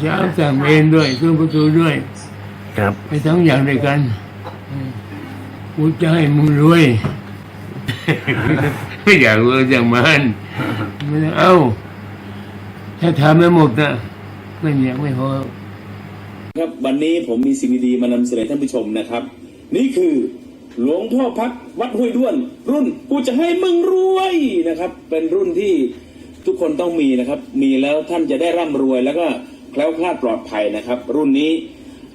เช้าสั่งเมนด้วยเครื่องประตูด้วยครับไปทั้งอย่างด้วยกันกูจะให้มึงรวย ไม่อยากรวยอย่างมันไม่ต้องเอาถ้าทำไม่หมดนะไม่อยากไม่พอครับวันนี้ผมมีสิ่งดีๆมานำเสนอท่านผู้ชมนะครับ นี่คือหลวงพ่อพักวัดห้วยด้วน รุ่นกูจะให้มึงรวยนะครับ เป็นรุ่นที่ ทุกคนต้องมีนะครับ มีแล้วท่านจะได้ร่ำรวยแล้วก็แคล้วคลาดปลอดภัยนะครับ รุ่นนี้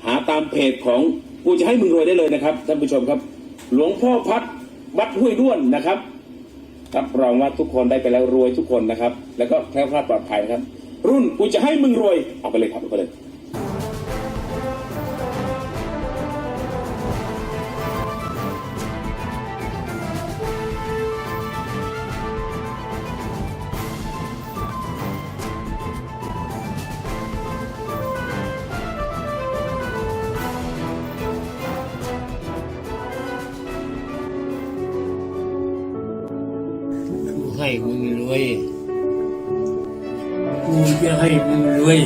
หาตามเพจของกูจะให้มึงรวยได้เลยนะครับท่านผู้ชมครับ หลวงพ่อพัดวัดห้วยด้วนนะครับรับรองว่าทุกคนได้ไปแล้วรวยทุกคนนะครับ แล้วก็แคล้วคลาดปลอดภัยนะครับ รุ่นกูจะให้มึงรวยเอาไปเลยครับเอาไปเลย ให้มึงรวย กูจะให้มึงรวย